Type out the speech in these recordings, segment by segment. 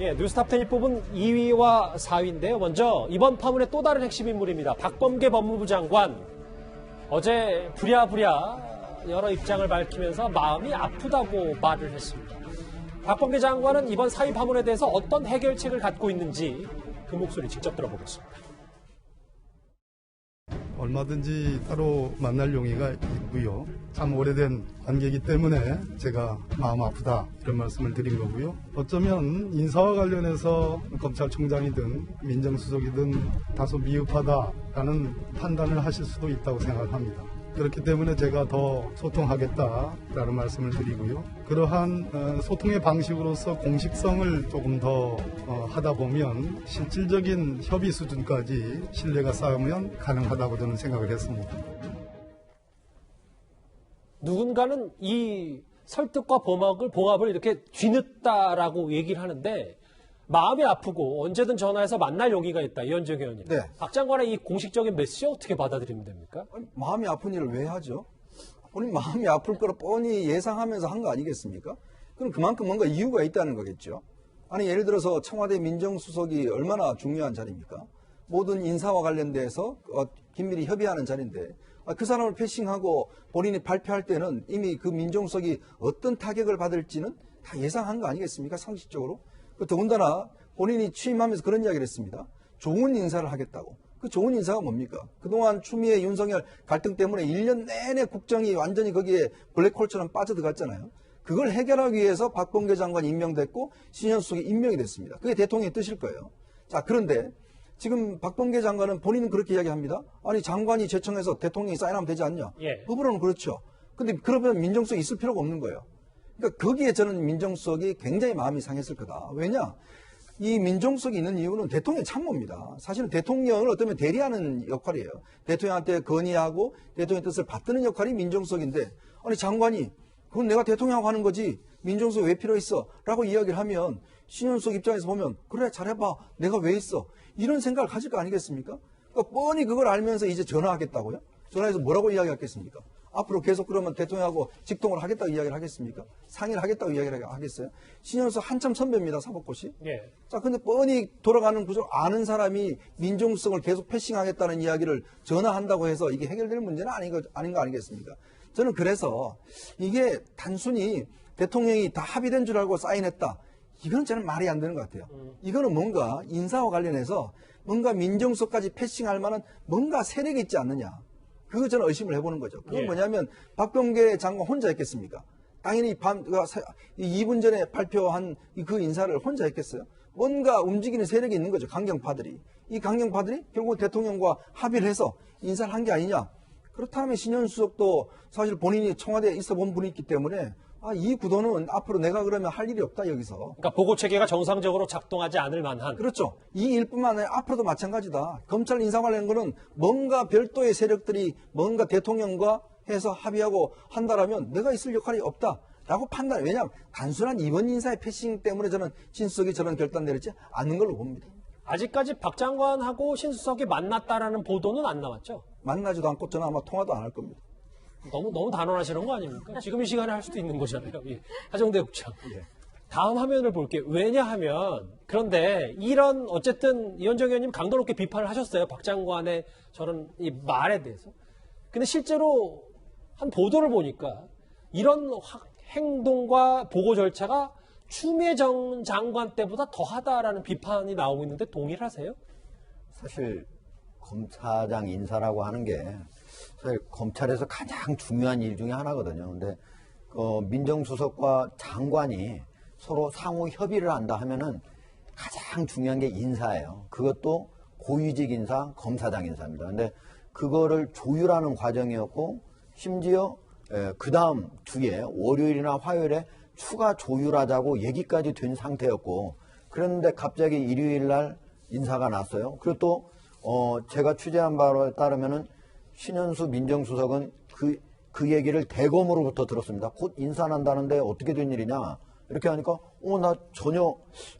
예, 뉴스탑10이 뽑은 2위와 4위인데요. 먼저 이번 파문의 또 다른 핵심 인물입니다. 박범계 법무부 장관. 어제 부랴부랴 여러 입장을 밝히면서 마음이 아프다고 말을 했습니다. 박범계 장관은 이번 사위 파문에 대해서 어떤 해결책을 갖고 있는지 그 목소리 직접 들어보겠습니다. 얼마든지 따로 만날 용의가 있고요. 참 오래된 관계이기 때문에 제가 마음 아프다 이런 말씀을 드린 거고요. 어쩌면 인사와 관련해서 검찰총장이든 민정수석이든 다소 미흡하다라는 판단을 하실 수도 있다고 생각합니다. 그렇기 때문에 제가 더 소통하겠다라는 말씀을 드리고요. 그러한 어, 소통의 방식으로서 공식성을 조금 더 어, 하다 보면 실질적인 협의 수준까지 신뢰가 쌓으면 가능하다고 저는 생각을 했습니다. 누군가는 이 설득과 봉합을, 봉합을 이렇게 뒤늦다라고 얘기를 하는데 마음이 아프고 언제든 전화해서 만날 용의가 있다. 이현정 의원님. 네. 박 장관의 이 공식적인 메시지 어떻게 받아들이면 됩니까? 아니, 마음이 아픈 일을 왜 하죠? 본인 마음이 아플 거라 뻔히 예상하면서 한 거 아니겠습니까? 그럼 그만큼 뭔가 이유가 있다는 거겠죠. 아니 예를 들어서 청와대 민정수석이 얼마나 중요한 자리입니까? 모든 인사와 관련돼서 어, 긴밀히 협의하는 자리인데 아, 그 사람을 패싱하고 본인이 발표할 때는 이미 그 민정수석이 어떤 타격을 받을지는 다 예상한 거 아니겠습니까? 상식적으로. 그 더군다나 본인이 취임하면서 그런 이야기를 했습니다. 좋은 인사를 하겠다고. 그 좋은 인사가 뭡니까? 그동안 추미애 윤석열 갈등 때문에 1년 내내 국정이 완전히 거기에 블랙홀처럼 빠져들어갔잖아요. 그걸 해결하기 위해서 박범계 장관이 임명됐고 신현숙이 임명이 됐습니다. 그게 대통령의 뜻일 거예요. 자, 그런데 지금 박범계 장관은 본인은 그렇게 이야기합니다. 아니, 장관이 제청해서 대통령이 사인하면 되지 않냐? 예. 법으로는 그렇죠. 근데 그러면 민정수석이 있을 필요가 없는 거예요. 그러니까 거기에 저는 민정수석이 굉장히 마음이 상했을 거다. 왜냐? 이 민정수석이 있는 이유는 대통령의 참모입니다. 사실은 대통령을 어쩌면 대리하는 역할이에요. 대통령한테 건의하고 대통령의 뜻을 받드는 역할이 민정수석인데 아니 장관이 그건 내가 대통령하고 하는 거지 민정수석 왜 필요했어? 라고 이야기를 하면 신현숙 입장에서 보면 그래 잘해봐 내가 왜 있어? 이런 생각을 가질 거 아니겠습니까? 그러니까 뻔히 그걸 알면서 이제 전화하겠다고요? 전화해서 뭐라고 이야기하겠습니까? 앞으로 계속 그러면 대통령하고 직통을 하겠다고 이야기를 하겠습니까? 상의를 하겠다고 이야기를 하겠어요? 신현수 한참 선배입니다, 사법고시. 예. 자, 근데 뻔히 돌아가는 구조 아는 사람이 민정수석을 계속 패싱하겠다는 이야기를 전화한다고 해서 이게 해결될 문제는 아닌 거, 아닌 거 아니겠습니까? 저는 그래서 이게 단순히 대통령이 다 합의된 줄 알고 사인했다. 이건 저는 말이 안 되는 것 같아요. 이거는 뭔가 인사와 관련해서 뭔가 민정수석까지 패싱할 만한 뭔가 세력이 있지 않느냐. 그거 저는 의심을 해보는 거죠. 그건 예. 뭐냐면 박병계 장관 혼자 했겠습니까? 당연히 밤, 그 사- 이 2분 전에 발표한 이그 인사를 혼자 했겠어요? 뭔가 움직이는 세력이 있는 거죠. 강경파들이. 이 강경파들이 결국 대통령과 합의를 해서 인사를 한 게 아니냐. 그렇다면 신현수석도 사실 본인이 청와대에 있어 본 분이 있기 때문에 아, 이 구도는 앞으로 내가 그러면 할 일이 없다, 여기서. 그러니까 보고 체계가 정상적으로 작동하지 않을 만한 그렇죠. 이 일뿐만 아니라 앞으로도 마찬가지다. 검찰 인사 관련 거는 뭔가 별도의 세력들이 뭔가 대통령과 해서 합의하고 한다라면 내가 있을 역할이 없다. 라고 판단. 왜냐하면 단순한 이번 인사의 패싱 때문에 저는 신수석이 저런 결단 내렸지 않는 걸로 봅니다. 아직까지 박 장관하고 신수석이 만났다라는 보도는 안 나왔죠. 만나지도 않고 저는 아마 통화도 안 할 겁니다. 너무 너무 단언하시는 거 아닙니까? 지금 이 시간에 할 수도 있는 거잖아요. 예. 하정대 국장. 다음 화면을 볼게요. 왜냐하면 그런데 이런 어쨌든 이현정 의원님 강도 높게 비판을 하셨어요. 박 장관의 저런 이 말에 대해서. 근데 실제로 한 보도를 보니까 이런 확- 행동과 보고 절차가 추미애 전 장관 때보다 더하다라는 비판이 나오고 있는데 동의를 하세요? 사실 검사장 인사라고 하는 게 사실 검찰에서 가장 중요한 일 중에 하나거든요. 근데 어, 민정수석과 장관이 서로 상호 협의를 한다 하면은 가장 중요한 게 인사예요. 그것도 고위직 인사, 검사장 인사입니다. 근데 그거를 조율하는 과정이었고 심지어 그 다음 주에 월요일이나 화요일에 추가 조율하자고 얘기까지 된 상태였고 그랬는데 갑자기 일요일 날 인사가 났어요. 그리고 또 어, 제가 취재한 바에 따르면은 신현수 민정수석은 그, 그 얘기를 대검으로부터 들었습니다. 곧 인사난다는데 어떻게 된 일이냐? 이렇게 하니까, 어, 나 전혀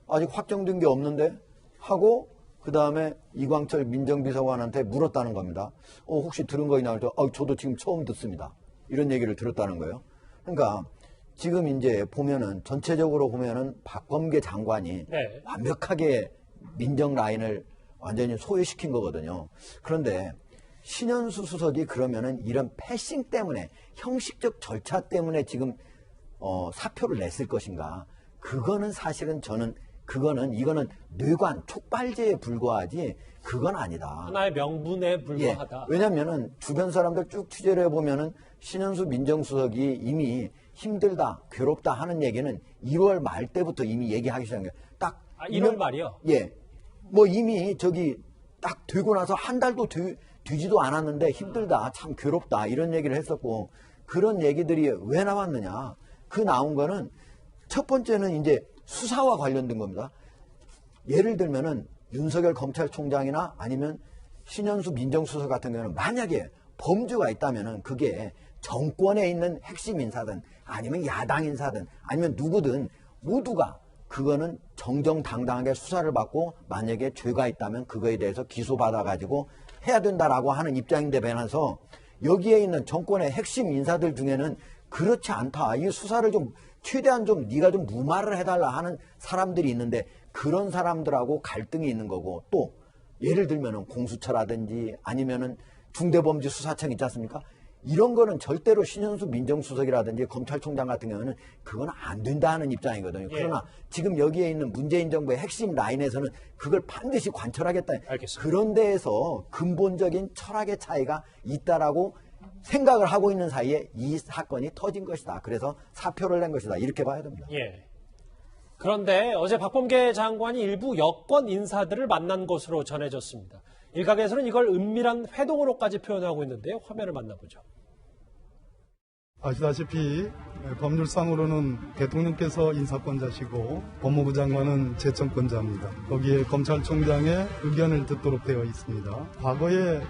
아직 확정된 게 없는데? 하고, 그 다음에 이광철 민정비서관한테 물었다는 겁니다. 어, 혹시 들은 거 있나? 어, 저도 지금 처음 듣습니다. 이런 얘기를 들었다는 거예요. 그러니까 지금 이제 보면은 전체적으로 보면은 박범계 장관이 네. 완벽하게 민정 라인을 완전히 소외시킨 거거든요. 그런데 신현수 수석이 그러면은 이런 패싱 때문에 형식적 절차 때문에 지금 어, 사표를 냈을 것인가? 그거는 사실은 저는 그거는 이거는 뇌관 촉발제에 불과하지 그건 아니다. 하나의 명분에 예. 불과하다. 왜냐면은 주변 사람들 쭉 취재를 해보면은 신현수 민정수석이 이미 힘들다, 괴롭다 하는 얘기는 1월 말 때부터 이미 얘기하기 시작한 거예요. 딱 아, 1월 말이요? 예. 뭐 이미 저기 딱 되고 나서 한 달도 되, 되지도 않았는데 힘들다, 참 괴롭다 이런 얘기를 했었고 그런 얘기들이 왜 나왔느냐? 그 나온 거는 첫 번째는 이제 수사와 관련된 겁니다. 예를 들면은 윤석열 검찰총장이나 아니면 신현수 민정수석 같은 경우는 만약에 범죄가 있다면은 그게 정권에 있는 핵심 인사든 아니면 야당 인사든 아니면 누구든 모두가 그거는 정정당당하게 수사를 받고 만약에 죄가 있다면 그거에 대해서 기소받아 가지고 해야 된다라고 하는 입장인데 반해서 여기에 있는 정권의 핵심 인사들 중에는 그렇지 않다. 이 수사를 좀 최대한 좀 네가 좀 무마를 해달라 하는 사람들이 있는데 그런 사람들하고 갈등이 있는 거고 또 예를 들면은 공수처라든지 아니면은 중대범죄수사청 있지 않습니까? 이런 거는 절대로 신현수 민정수석이라든지 검찰총장 같은 경우는 그건 안 된다는 입장이거든요. 예. 그러나 지금 여기에 있는 문재인 정부의 핵심 라인에서는 그걸 반드시 관철하겠다. 알겠습니다. 그런 데에서 근본적인 철학의 차이가 있다라고 생각을 하고 있는 사이에 이 사건이 터진 것이다. 그래서 사표를 낸 것이다. 이렇게 봐야 됩니다. 예. 그런데 어제 박범계 장관이 일부 여권 인사들을 만난 것으로 전해졌습니다. 일각에서는 이걸 은밀한 회동으로까지 표현하고 있는데요. 화면을 만나보죠. 아시다시피 법률상으로는 대통령께서 인사권자시고 법무부 장관은 재청권자입니다. 거기에 검찰총장의 의견을 듣도록 되어 있습니다. 과거에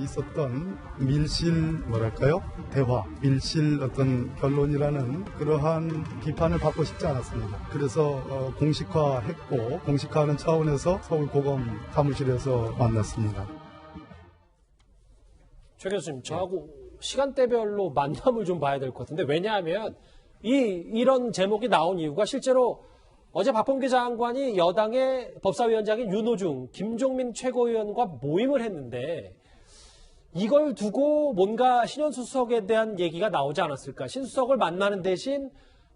있었던 밀실 뭐랄까요? 대화, 밀실 어떤 결론이라는 그러한 비판을 받고 싶지 않았습니다. 그래서 어, 공식화했고 공식화하는 차원에서 서울고검 사무실에서 만났습니다. 최 교수님, 저하고 시간대별로 만남을 좀 봐야 될 것 같은데, 왜냐하면 이, 이런 제목이 나온 이유가 실제로 어제 박범계 장관이 여당의 법사위원장인 윤호중, 김종민 최고위원과 모임을 했는데, 이걸 두고 뭔가 신현수 수석에 대한 얘기가 나오지 않았을까. 신수석을 만나는 대신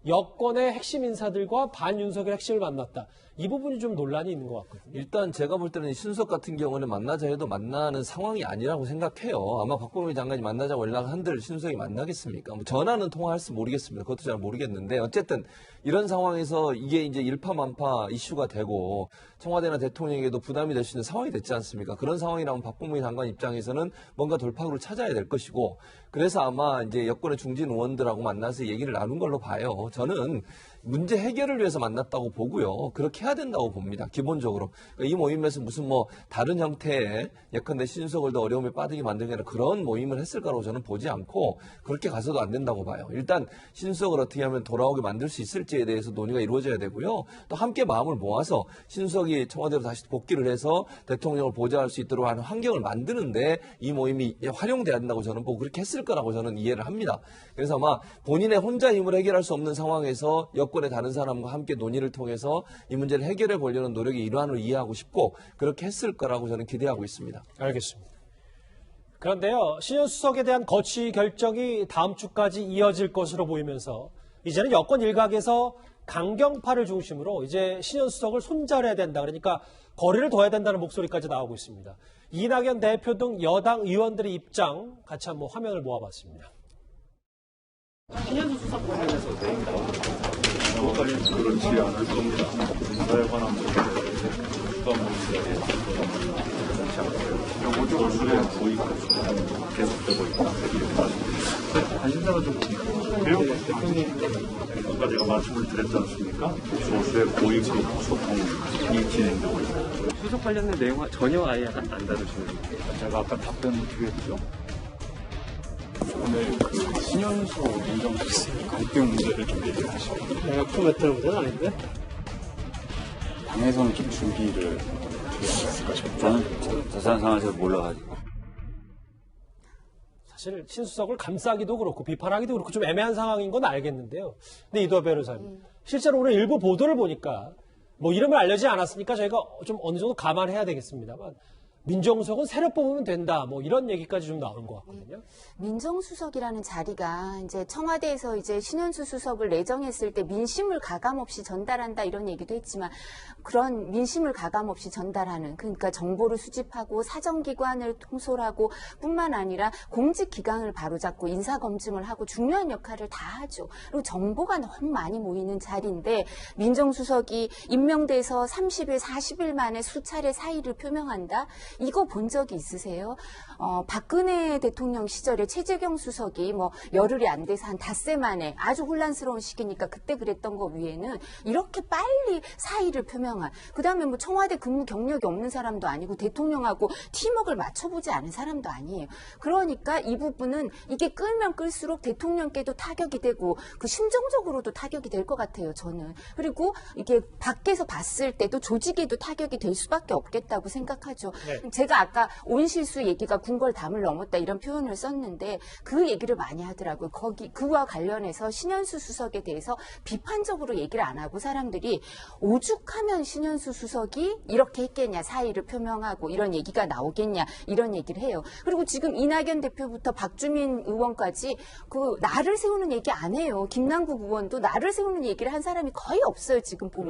여권의 핵심 인사들과 반윤석열 핵심을 만났다. 이 부분이 좀 논란이 있는 것 같거든요. 일단 제가 볼 때는 신수석 같은 경우는 만나자 해도 만나는 상황이 아니라고 생각해요. 아마 박범계 장관이 만나자고 연락한들 신수석이 만나겠습니까? 뭐 전화는 통화할지 모르겠습니다. 그것도 잘 모르겠는데 어쨌든 이런 상황에서 이게 이제 일파만파 이슈가 되고 청와대나 대통령에게도 부담이 될 수 있는 상황이 됐지 않습니까? 그런 상황이라면 박범계 장관 입장에서는 뭔가 돌파구를 찾아야 될 것이고 그래서 아마 이제 여권의 중진 의원들하고 만나서 얘기를 나눈 걸로 봐요. 저는 문제 해결을 위해서 만났다고 보고요. 그렇게 해야 된다고 봅니다. 기본적으로. 그러니까 이 모임에서 무슨 뭐 다른 형태의 예컨대 신석을 더 어려움에 빠지게 만들기 아니라 그런 모임을 했을 거라고 저는 보지 않고 그렇게 가서도 안 된다고 봐요. 일단 신석을 어떻게 하면 돌아오게 만들 수 있을지에 대해서 논의가 이루어져야 되고요. 또 함께 마음을 모아서 신석이 청와대로 다시 복귀를 해서 대통령을 보좌할 수 있도록 하는 환경을 만드는데 이 모임이 활용돼야 된다고 저는 보고 그렇게 했을 거라고 저는 이해를 합니다. 그래서 아마 본인의 혼자 힘으로 해결할 수 없는 상황에서 여권의 다른 사람과 함께 논의를 통해서 이 문제를 해결해 보려는 노력의 일환으로 이해하고 싶고 그렇게 했을 거라고 저는 기대하고 있습니다. 알겠습니다. 그런데요, 신현 수석에 대한 거취 결정이 다음 주까지 이어질 것으로 보이면서 이제는 여권 일각에서 강경파를 중심으로 이제 신현 수석을 손잘해야 된다. 그러니까 거리를 둬야 된다는 목소리까지 나오고 있습니다. 이낙연 대표 등 여당 의원들의 입장 같이 한번 화면을 모아봤습니다. 그렇지 않을 겁니다. 인사에 관한. 오직 얼굴에 보이고 계속되고 있다. 관심사가 좀 교육 대통령 아까 제가 말씀을 드렸지 않습니까? 소수의 고위급 소통이 진행되고 있다. 수석 관련된 내용 전혀 아예 안, 안 다루시는. 제가 아까 답변 드렸죠. 오늘 그 신현수 민정수석 갈등 문제를 좀 얘기하시고 내가 코멘트를 문제는 아닌데? 당에서는 좀 준비를 있을까 싶어요. 저는 자세한 상황을 잘 몰라가지고 사실 신수석을 감싸기도 그렇고 비판하기도 그렇고 좀 애매한 상황인 건 알겠는데요. 근데 이도하 변호사님, 실제로 오늘 일부 보도를 보니까 뭐 이름을 알려지지 않았으니까 저희가 좀 어느 정도 감안해야 되겠습니다만 민정수석은 새로 뽑으면 된다. 뭐 이런 얘기까지 좀 나오는 것 같거든요. 민정수석이라는 자리가 이제 청와대에서 이제 신현수 수석을 내정했을 때 민심을 가감 없이 전달한다 이런 얘기도 했지만 그런 민심을 가감 없이 전달하는 그러니까 정보를 수집하고 사정기관을 통솔하고 뿐만 아니라 공직 기강을 바로잡고 인사 검증을 하고 중요한 역할을 다 하죠. 그리고 정보가 너무 많이 모이는 자리인데 민정수석이 임명돼서 30일, 40일 만에 수차례 사의를 표명한다? 이거 본 적이 있으세요? 어, 박근혜 대통령 시절에 최재경 수석이 뭐 열흘이 안 돼서 한 닷새 만에 아주 혼란스러운 시기니까 그때 그랬던 거 위에는 이렇게 빨리 사의를 표명한 그 다음에 뭐 청와대 근무 경력이 없는 사람도 아니고 대통령하고 팀워크를 맞춰보지 않은 사람도 아니에요. 그러니까 이 부분은 이게 끌면 끌수록 대통령께도 타격이 되고 그 심정적으로도 타격이 될 것 같아요. 저는 그리고 이게 밖에서 봤을 때도 조직에도 타격이 될 수밖에 없겠다고 생각하죠. 네. 제가 아까 온실수 얘기가 궁궐 담을 넘었다 이런 표현을 썼는데 그 얘기를 많이 하더라고요. 거기 그와 관련해서 신현수 수석에 대해서 비판적으로 얘기를 안 하고 사람들이 오죽하면 신현수 수석이 이렇게 했겠냐 사의를 표명하고 이런 얘기가 나오겠냐 이런 얘기를 해요. 그리고 지금 이낙연 대표부터 박주민 의원까지 그 나를 세우는 얘기 안 해요. 김남국 의원도 나를 세우는 얘기를 한 사람이 거의 없어요. 지금 보면.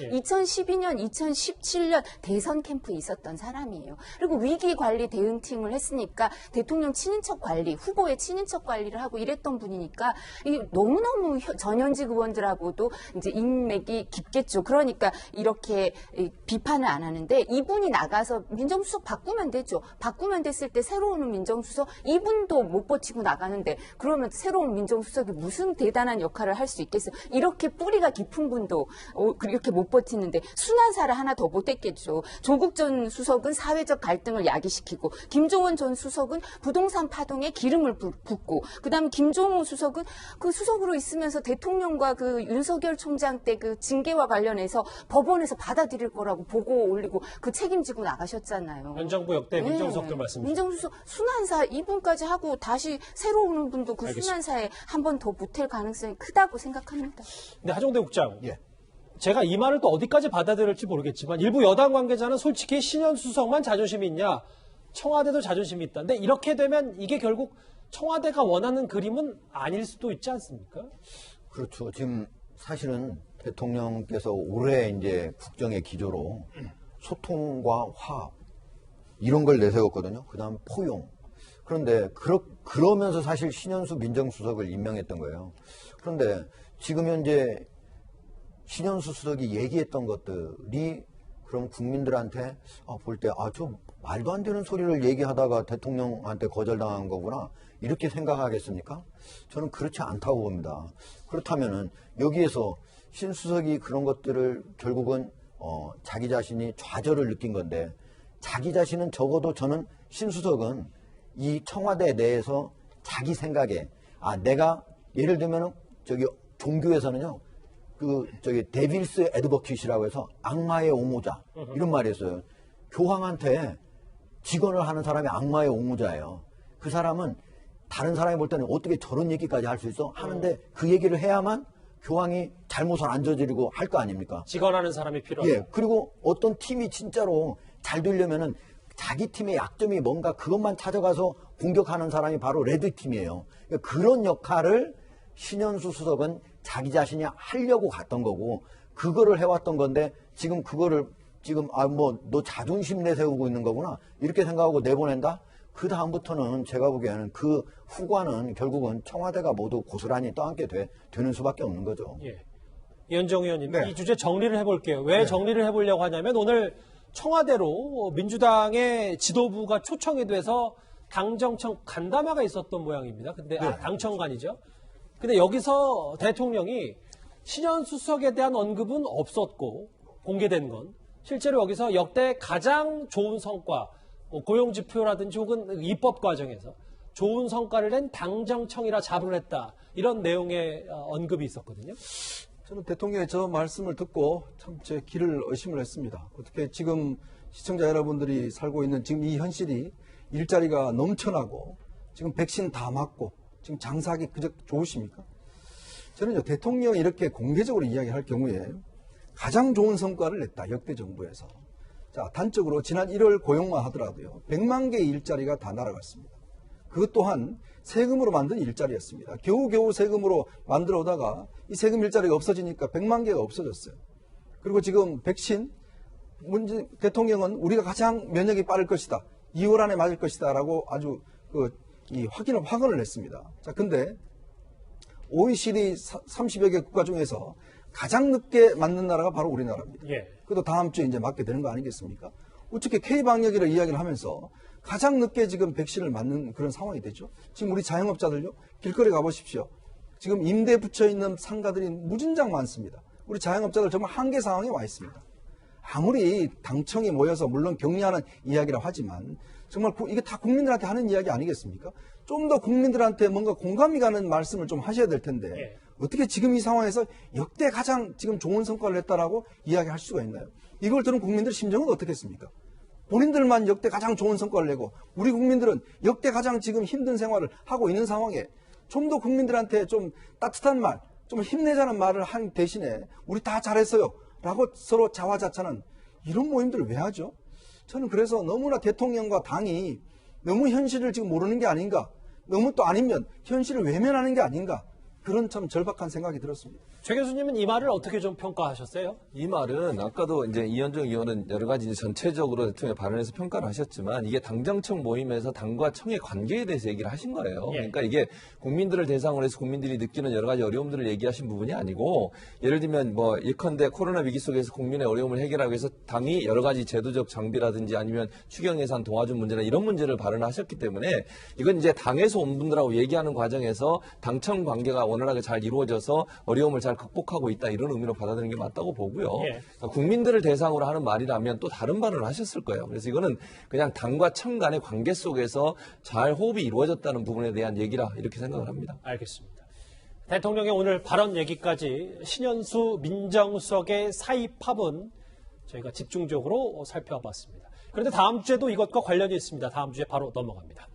예. 2012년, 2017년 대선 캠프에 있었던 사람이에요. 그리고 위기 관리 대응팀을 했으니까 대통령 친인척 관리, 후보의 친인척 관리를 하고 이랬던 분이니까 이게 너무너무 혀- 전현직 의원들하고도 이제 인맥이 깊겠죠. 그러니까 이렇게 이 비판을 안 하는데 이분이 나가서 민정수석 바꾸면 되죠. 바꾸면 됐을 때 새로운 민정수석 이분도 못 버티고 나가는데 그러면 새로운 민정수석이 무슨 대단한 역할을 할 수 있겠어요. 이렇게 뿌리가 깊은 분도 어, 이렇게 못 버티는데 순환사를 하나 더 못했겠죠. 조국 전 수석은 사회 적 갈등을 야기시키고 김종원 전 수석은 부동산 파동에 기름을 부- 붓고 그다음에 김종호 수석은 그 수석으로 있으면서 대통령과 그 윤석열 총장 때 그 징계와 관련해서 법원에서 받아들일 거라고 보고 올리고 그 책임지고 나가셨잖아요. 현 정부 역대 네. 민정수석들 말씀이시죠. 민정수석 순환사 이분까지 하고 다시 새로 오는 분도 그 알겠습니다. 순환사에 한 번더 못할 가능성이 크다고 생각합니다. 근데 하정대 국장, 예. 제가 이 말을 또 어디까지 받아들일지 모르겠지만 일부 여당 관계자는 솔직히 신현수 석만 자존심이 있냐, 청와대도 자존심이 있다. 근데 이렇게 되면 이게 결국 청와대가 원하는 그림은 아닐 수도 있지 않습니까? 그렇죠. 지금 사실은 대통령께서 올해 이제 국정의 기조로 소통과 화합 이런 걸 내세웠거든요. 그 다음 포용. 그런데 그러, 그러면서 사실 신현수 민정수석을 임명했던 거예요. 그런데 지금 현재 신현수 수석이 얘기했던 것들이 그럼 국민들한테 아, 볼 때 아, 저 말도 안 되는 소리를 얘기하다가 대통령한테 거절당한 거구나. 이렇게 생각하겠습니까? 저는 그렇지 않다고 봅니다. 그렇다면은 여기에서 신 수석이 그런 것들을 결국은 어, 자기 자신이 좌절을 느낀 건데 자기 자신은 적어도 저는 신 수석은 이 청와대 내에서 자기 생각에 아 내가 예를 들면은 저기 종교에서는요 그 저기 데빌스 에드버킷이라고 해서 악마의 옹호자 이런 말이 있어요. 교황한테 직언을 하는 사람이 악마의 옹호자예요. 그 사람은 다른 사람이 볼 때는 어떻게 저런 얘기까지 할 수 있어? 하는데 그 얘기를 해야만 교황이 잘못을 안 저지르고 할 거 아닙니까? 직언하는 사람이 필요하다. 예. 그리고 어떤 팀이 진짜로 잘 되려면은 자기 팀의 약점이 뭔가 그것만 찾아가서 공격하는 사람이 바로 레드 팀이에요. 그러니까 그런 역할을 신현수 수석은 자기 자신이 하려고 갔던 거고 그거를 해왔던 건데 지금 그거를 지금 아 뭐 너 자존심 내세우고 있는 거구나 이렇게 생각하고 내보낸다. 그 다음부터는 제가 보기에는 그 후과는 결국은 청와대가 모두 고스란히 떠안게 돼, 되는 수밖에 없는 거죠. 예. 이현정 의원님, 네. 이 주제 정리를 해볼게요. 왜 정리를 해보려고 하냐면 오늘 청와대로 민주당의 지도부가 초청이 돼서 당정청 간담회가 있었던 모양입니다. 근데 아, 당청관이죠. 근데 여기서 대통령이 신현수 수석에 대한 언급은 없었고 공개된 건 실제로 여기서 역대 가장 좋은 성과 뭐 고용 지표라든지 혹은 입법 과정에서 좋은 성과를 낸 당정청이라 자부를 했다 이런 내용의 어, 언급이 있었거든요. 저는 대통령의 저 말씀을 듣고 참 제 길을 의심을 했습니다. 어떻게 지금 시청자 여러분들이 살고 있는 지금 이 현실이 일자리가 넘쳐나고 지금 백신 다 맞고 지금 장사하기 그저 좋으십니까? 저는요 대통령이 이렇게 공개적으로 이야기할 경우에 가장 좋은 성과를 냈다 역대 정부에서 자 단적으로 지난 1월 고용만 하더라도요 100만 개의 일자리가 다 날아갔습니다. 그것 또한 세금으로 만든 일자리였습니다. 겨우겨우 세금으로 만들어 오다가 이 세금 일자리가 없어지니까 100만 개가 없어졌어요. 그리고 지금 백신 문재 대통령은 우리가 가장 면역이 빠를 것이다. 2월 안에 맞을 것이다 라고 아주 그 이 확인을 확언을 했습니다. 자, 근데 OECD 30여 개 국가 중에서 가장 늦게 맞는 나라가 바로 우리나라입니다. 예. 그것도 다음 주에 이제 맞게 되는 거 아니겠습니까? 어떻게 K방역이라 이야기를 하면서 가장 늦게 지금 백신을 맞는 그런 상황이 되죠. 지금 우리 자영업자들요, 길거리 가보십시오. 지금 임대 붙여 있는 상가들이 무진장 많습니다. 우리 자영업자들 정말 한계 상황에 와 있습니다. 아무리 당청이 모여서 물론 격려하는 이야기라 하지만 정말 구- 이게 다 국민들한테 하는 이야기 아니겠습니까? 좀 더 국민들한테 뭔가 공감이 가는 말씀을 좀 하셔야 될 텐데 예. 어떻게 지금 이 상황에서 역대 가장 지금 좋은 성과를 냈다라고 이야기할 수가 있나요? 이걸 들은 국민들 심정은 어떻겠습니까? 본인들만 역대 가장 좋은 성과를 내고 우리 국민들은 역대 가장 지금 힘든 생활을 하고 있는 상황에 좀 더 국민들한테 좀 따뜻한 말, 좀 힘내자는 말을 한 대신에 우리 다 잘했어요. 라고 서로 자화자찬한 이런 모임들을 왜 하죠? 저는 그래서 너무나 대통령과 당이 너무 현실을 지금 모르는 게 아닌가. 너무 또 아니면 현실을 외면하는 게 아닌가. 그런 참 절박한 생각이 들었습니다. 최 교수님은 이 말을 어떻게 좀 평가하셨어요? 이 말은 아까도 이제 이현정 의원은 여러 가지 전체적으로 대통령 발언에서 평가를 하셨지만 이게 당정청 모임에서 당과 청의 관계에 대해서 얘기를 하신 거예요. 예. 그러니까 이게 국민들을 대상으로 해서 국민들이 느끼는 여러 가지 어려움들을 얘기하신 부분이 아니고 예를 들면 뭐 예컨대 코로나 위기 속에서 국민의 어려움을 해결하기 위해서 당이 여러 가지 제도적 장비라든지 아니면 추경 예산 도와준 문제나 이런 문제를 발언하셨기 때문에 이건 이제 당에서 온 분들하고 얘기하는 과정에서 당청 관계가 원활하게 잘 이루어져서 어려움을 잘 극복하고 있다 이런 의미로 받아들이는 게 맞다고 보고요. 예. 그러니까 국민들을 대상으로 하는 말이라면 또 다른 발언을 하셨을 거예요. 그래서 이거는 그냥 당과 청 간의 관계 속에서 잘 호흡이 이루어졌다는 부분에 대한 얘기라 이렇게 생각을 합니다. 알겠습니다. 대통령의 오늘 발언 얘기까지 신현수 민정수석의 사입합은 저희가 집중적으로 살펴봤습니다. 그런데 다음 주에도 이것과 관련이 있습니다. 다음 주에 바로 넘어갑니다.